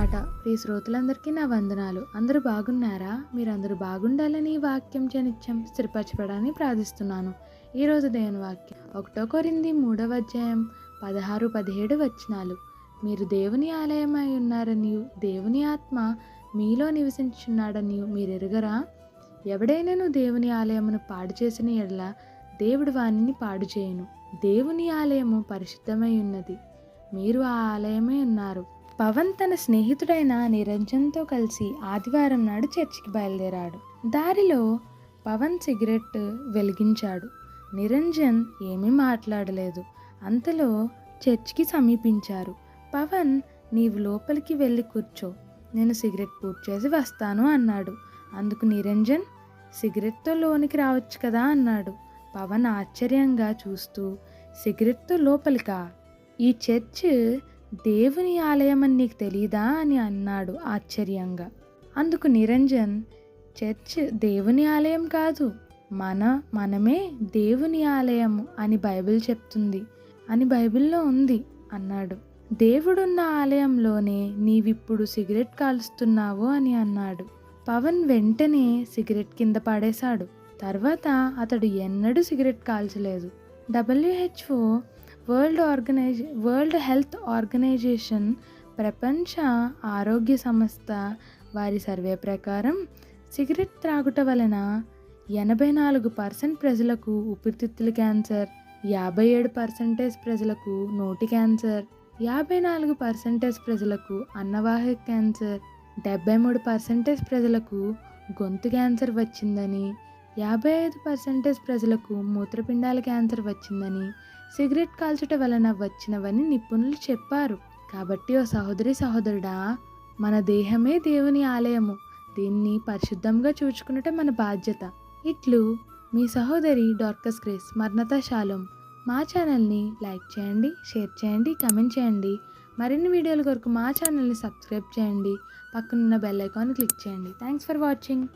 శ్రోతలందరికీ నా వందనాలు. అందరూ బాగున్నారా? మీరందరూ బాగుండాలని వాక్యం చనిత్యం స్థిరపరచబడాలని ప్రార్థిస్తున్నాను. ఈరోజు దేవుని వాక్యం ఒకటో కొరింది మూడవ అధ్యాయం పదహారు పదిహేడు వచనాలు. మీరు దేవుని ఆలయమై ఉన్నారని దేవుని ఆత్మ మీలో నివసించున్నాడని మీరు ఎరుగరా ఎవడైనాను దేవుని ఆలయమును పాడు చేసిన ఎడల దేవుడు వాణిని పాడు చేయను. దేవుని ఆలయము పరిశుద్ధమై ఉన్నది. మీరు ఆ ఆలయమై ఉన్నారు. పవన్ తన స్నేహితుడైన నిరంజన్తో కలిసి ఆదివారం నాడు చర్చికి బయలుదేరాడు. దారిలో పవన్ సిగరెట్ వెలిగించాడు. నిరంజన్ ఏమీ మాట్లాడలేదు. అంతలో చర్చికి సమీపించారు. పవన్ నీవు లోపలికి వెళ్ళి కూర్చో. నేను సిగరెట్ పూర్తి చేసి వస్తాను అన్నాడు. అందుకు నిరంజన్ సిగరెట్తో లోనికి రావచ్చు కదా అన్నాడు. పవన్ ఆశ్చర్యంగా చూస్తూ సిగరెట్తో లోపలికా? ఈ చర్చ్ దేవుని ఆలయం అని నీకు తెలీదా అని అన్నాడు ఆశ్చర్యంగా. అందుకు నిరంజన్ చర్చ్ దేవుని ఆలయం కాదు మన మనమే దేవుని ఆలయము అని బైబిల్ చెప్తుంది అని బైబిల్లో ఉంది అన్నాడు. దేవుడున్న ఆలయంలోనే నీవిప్పుడు సిగరెట్ కాలుస్తున్నావు అని అన్నాడు. పవన్ వెంటనే సిగరెట్ కింద పడేశాడు. తర్వాత అతడు ఎన్నడూ cigarette కాల్చలేదు. WHO world organise world health organisation ప్రపంచ ఆరోగ్య సంస్థ వారి సర్వే ప్రకారం సిగరెట్ త్రాగుట వలన ఎనభై నాలుగు పర్సెంట్ ప్రజలకు ఊపిరితిత్తుల క్యాన్సర్ యాభై ఏడు పర్సెంటేజ్ ప్రజలకు నోటి క్యాన్సర్ యాభై నాలుగు పర్సెంటేజ్ ప్రజలకు అన్నవాహిక క్యాన్సర్ డెబ్బై మూడు పర్సెంటేజ్ ప్రజలకు గొంతు క్యాన్సర్ వచ్చిందని యాభై ఐదు పర్సెంటేజ్ ప్రజలకు మూత్రపిండాల క్యాన్సర్ వచ్చిందని సిగరెట్ కాల్చట వలన వచ్చినవని నిపుణులు చెప్పారు. కాబట్టి ఓ సహోదరి సహోదరుడా మన దేహమే దేవుని ఆలయము. దీన్ని పరిశుద్ధంగా చూచుకున్నట మన బాధ్యత. ఇట్లు మీ సహోదరి డార్కస్ క్రిస్ మర్ణత శాలం మా ఛానల్ని లైక్ చేయండి షేర్ చేయండి కమెంట్ చేయండి. మరిన్ని వీడియోల కొరకు మా ఛానల్ని సబ్స్క్రైబ్ చేయండి. పక్కనున్న బెల్ ఐకాన్ క్లిక్ చేయండి. Thanks for watching.